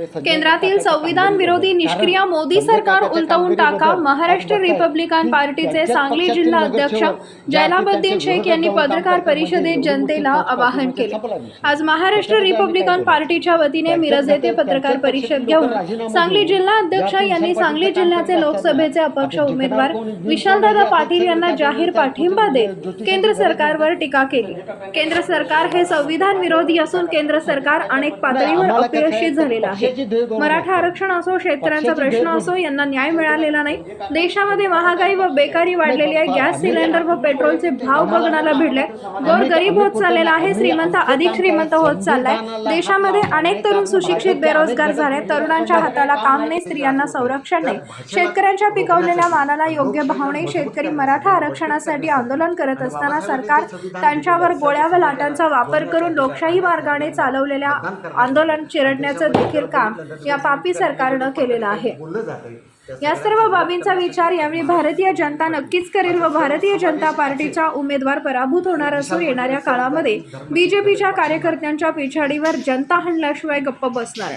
केंद्रातील संविधान विरोधी निष्क्रिय मोदी सरकार उलटवून टाका महाराष्ट्र रिपब्लिकन पार्टीचे सांगली जिल्हा अध्यक्ष जैलाबुद्दीन शेख यांनी पत्रकार परिषदेत जनतेला आवाहन केले. आज महाराष्ट्र रिपब्लिकन पार्टीच्या वतीने मिरज येथे पत्रकार परिषद घेऊन सांगली जिल्हा अध्यक्ष यांनी सांगली जिल्ह्याचे लोकसभेचे अपक्ष उमेदवार विशालदादा पाटील यांना जाहीर पाठिंबा देत केंद्र सरकारवर टीका केली. केंद्र सरकार हे संविधान विरोधी असून केंद्र सरकार अनेक पातळीवर अपयशी झालेलं आहे मराठा आरक्षण असो शेतकऱ्यांचा प्रश्न असो यांना न्याय मिळालेला नाही. देशामध्ये महागाई व बेकारी वाढलेली आहे. गॅस सिलेंडर व पेट्रोलचे भाव बघण्याला भिडले. गोर गरीब होत चाललेला आहे श्रीमंत अधिक श्रीमंत होत चाललाय. देशामध्ये अनेक तरुण सुशिक्षित बेरोजगार झाले. तरुणांच्या हाताला काम नाही स्त्रियांना संरक्षण नाही. शेतकऱ्यांच्या पिकवलेल्या मालाला योग्य भाव नाही शेतकरी मराठा आरक्षणासाठी आंदोलन करत असताना सरकार त्यांच्यावर गोळ्या व लाटांचा वापर करून लोकशाही मार्गाने चालवलेल्या आंदोलन चिरडण्याचं देखील काम या पापी सरकारनं केलेलं आहे? या सर्व बाबींचा विचार यावेळी भारतीय जनता नक्कीच करेल व भारतीय जनता पार्टीचा उमेदवार पराभूत होणार असून येणाऱ्या काळामध्ये बीजेपीच्या कार्यकर्त्यांच्या पिछाडीवर जनता हणल्याशिवाय गप्प बसणार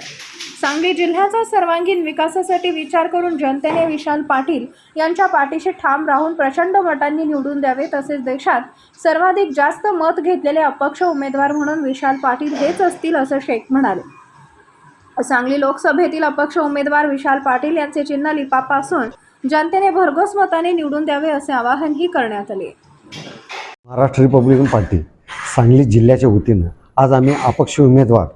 सांगली जिल्ह्याचा सर्वांगीण विकासासाठी विचार करून जनतेने विशाल पाटील यांच्या पाठीशी ठाम राहून प्रचंड मतांनी निवडून द्यावे तसेच देशात सर्वाधिक जास्त मत घेतलेले अपक्ष उमेदवार म्हणून विशाल पाटील हेच असतील असं शेख म्हणाले. सांगली लोकसभेतील अपक्ष उमेदवार विशाल पाटील यांचे चिन्ह लिपापा असून जनतेने भरघोस मताने निवडून द्यावे असे आवाहनही करण्यात आले. महाराष्ट्र रिपब्लिकन पार्टी सांगली जिल्ह्याच्या वतीनं आज आम्ही अपक्ष उमेदवार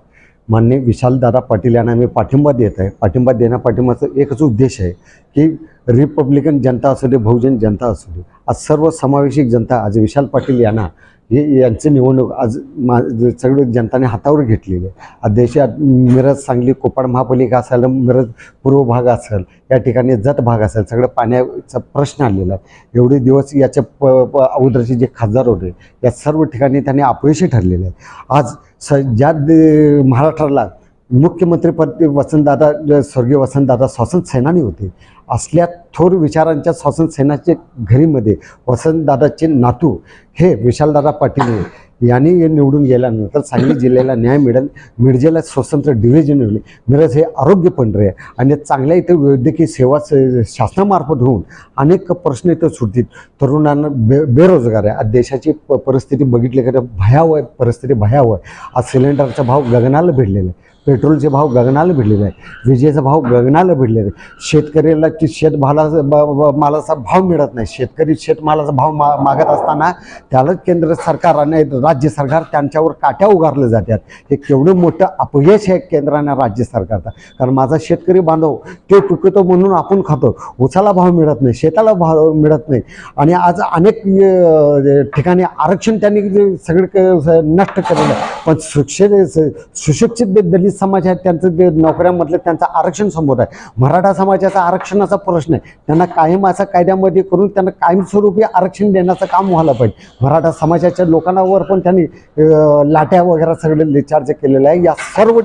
मान्य विशालदादा पाटील यांना आम्ही पाठिंबा देत आहे. पाठिंबा देण्या पाठिंबाचा एकच उद्देश आहे की रिपब्लिकन जनता असू दे बहुजन जनता असू दे आज सर्व समावेशिक जनता आज विशाल पाटील यांना हे यांचं निवडणूक आज मा सगळे जनताने हातावर घेतलेली आहे. आज देशात मिरज सांगली कोपाड महापालिका असेल मिरज पूर्व भाग असेल या ठिकाणी जत भाग असेल सगळं पाण्याचा प्रश्न आलेला आहे. एवढे दिवस याच्या प प अगोदरचे जे खासदार होते या सर्व ठिकाणी त्यांनी अपयशी ठरलेले आहे आज स ज्या दे- महाराष्ट्राला मुख्यमंत्रीपद वसंतदादा स्वर्गीय वसंतदादा स्वातंत्र्य सेनानी होते. असल्या थोर विचारांच्या स्वातंत्र्य सेनाचे घरीमध्ये वसंतदादाचे नातू हे विशालदादा पाटील यांनी निवडून गेल्यानंतर सांगली जिल्ह्याला न्याय मिळेल. मिरजेला स्वतंत्र डिव्हिजन मिळेल. मिरज हे आरोग्य पंढरे आहे आणि चांगल्या इथं वैद्यकीय सेवा शासनामार्फत होऊन अनेक प्रश्न इथं सुटतील. तरुणांना बे बेरोजगार आहे. आज देशाची प परिस्थिती बघितली तर भयावह परिस्थिती भयावह आहे. आज सिलेंडरचा भाव गगनाला भिडलेला आहे. पेट्रोलचे भाव गगनाला भिडलेले आहे विजेचा भाव गगनाला भिडलेला आहे शेतकऱ्याला की शेतमालाचा मालाचा भाव मिळत नाही. शेतकरी शेतमालाचा भाव मा मागत असताना त्यालाच केंद्र सरकार आणि राज्य सरकार त्यांच्यावर काट्या उगारल्या जातात. हे केवढं मोठं अपयश आहे केंद्राने राज्य सरकारचा. कारण माझा शेतकरी बांधव ते टुकतो म्हणून आपण खातो. उसाला भाव मिळत नाही शेताला भाव मिळत नाही. आणि आज अनेक ठिकाणी आरक्षण त्यांनी जे सगळं नष्ट केलेलं आहे. पण सुशिक्षित सुशिक्षित जे दलित समाज आहेत त्यांचं जे नोकऱ्यांमधलं त्यांचं आरक्षण समोर आहे. मराठा समाजाचा आरक्षणाचा प्रश्न आहे. त्यांना कायम असा कायद्यामध्ये करून त्यांना कायमस्वरूपी आरक्षण देण्याचं काम व्हायला पाहिजे. मराठा समाजाच्या लोकांवर पण त्यांनी लाट्या वगैरे सगळे रिचार्ज केलेलं आहे. या सर्व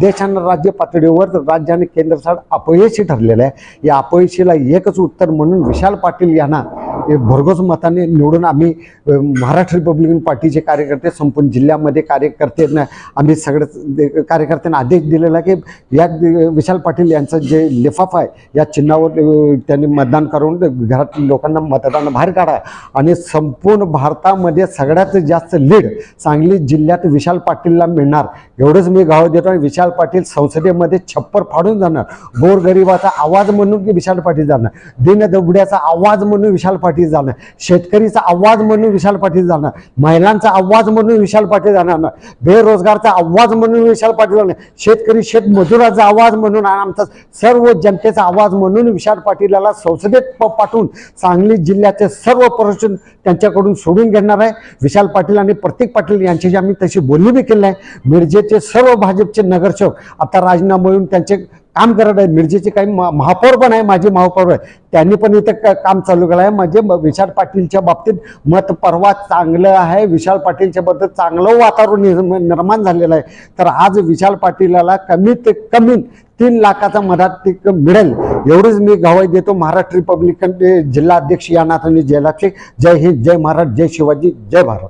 देशांना राज्य पातळीवर राज्य आणि केंद्र सरकार अपयशी ठरलेलं आहे. या अपयशीला एकच उत्तर म्हणून विशाल पाटील यांना भरघोस मताने निवडून आम्ही महाराष्ट्र रिपब्लिकन पार्टीचे कार्यकर्ते संपूर्ण जिल्ह्यामध्ये कार्यकर्त्यांना आम्ही सगळ्याच कार्यकर्त्यांना आदेश दिलेला आहे की या विशाल पाटील यांचं जे लिफाफा आहे या चिन्हावर त्यांनी मतदान करून घरातील लोकांना मतदान बाहेर काढा. आणि संपूर्ण भारतामध्ये सगळ्यात जास्त लीड सांगली जिल्ह्यात विशाल पाटीलला मिळणार. एवढंच मी गाव देतो आणि विशाल पाटील संसदेमध्ये छप्पर फाडून जाणार. गोरगरिबाचा आवाज म्हणून की विशाल पाटील जाणार. दीनदबड्याचा आवाज म्हणून विशाल पाटील जाणार. शेतकरीचा आवाज म्हणून विशाल पाटील जाणं महिलांचा आवाज म्हणून विशाल पाटील जाणार. बेरोजगारचा आवाज म्हणून विशाल पाटील जाणार. शेतकरी शेतमजुराचा आवाज म्हणून आमचा सर्व जनतेचा आवाज म्हणून विशाल पाटीलाला संसदेत प- पाठवून सांगली जिल्ह्याचे सर्व प्रश्न त्यांच्याकडून सोडून घेणार आहे. विशाल पाटील आणि प्रतीक पाटील यांच्याशी आम्ही तशी बोलणी बी केली आहे मिरजेचे सर्व भाजपचे नगरसेवक आता राजीनामा येऊन त्यांचे काम करत आहे मिरजेचे काही महापौर पण आहे माझे महापौर आहे. त्यांनी पण इथं क- काम चालू केलं आहे. म्हणजे म- विशाल पाटीलच्या बाबतीत मत परवा चांगलं आहे. विशाल पाटीलच्या बद्दल चांगलं वातावरण निर्म- निर्माण झालेलं आहे. तर आज विशाल पाटीलाला कमीत कमी तीन लाखाचा मदत मिळेल. एवढंच मी गवाई देतो. महाराष्ट्र रिपब्लिकन जिल्हा अध्यक्ष या नाथाने जयलाक्षी जय हिंद जय महाराज जय शिवाजी जय भारत.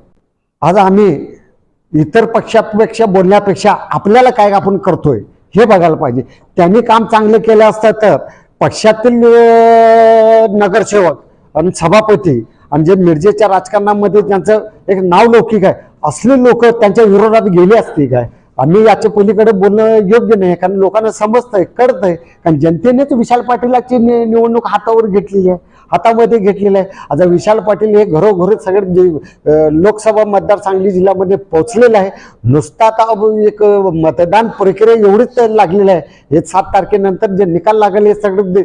आज आम्ही इतर पक्षापेक्षा बोलण्यापेक्षा आपल्याला काय आपण करतोय? हे बघायला पाहिजे. त्यांनी काम चांगलं केलं असतं तर पक्षातील नगरसेवक आणि सभापती आणि जे मिरजेच्या राजकारणामध्ये त्यांचं एक नाव लौकिक आहे. असले लोक त्यांच्या विरोधात गेले असते काय? आम्ही याच्या पलीकडे बोलणं योग्य नाही कारण लोकांना समजतंय कळतंय. कारण जनतेनेच विशाल पाटीलाची निवडणूक हातावर घेतलेली आहे. हातामध्ये घेतलेलं आहे. आता विशाल पाटील हे घरोघरी सगळे लोकसभा मतदार सांगली जिल्ह्यामध्ये पोहोचलेलं आहे. नुसता आता अब एक मतदान प्रक्रिया एवढीच लागलेली आहे. हे सात तारखेनंतर जे निकाल लागेल हे सगळं दे-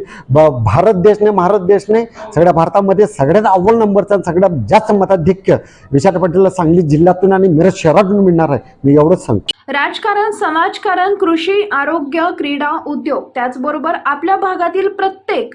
भारत देश नाही भारत देश नाही सगळ्या भारतामध्ये सगळ्यात अव्वल नंबरचा सगळ्यात जास्त मताधिक्य विशाल पाटीलला सांगली जिल्ह्यातून आणि मिरज शहरातून मिळणार आहे. मी एवढंच सांगतो. राजकारण समाजकारण कृषी आरोग्य क्रीडा उद्योग त्याचबरोबर आपल्या भागातील प्रत्येक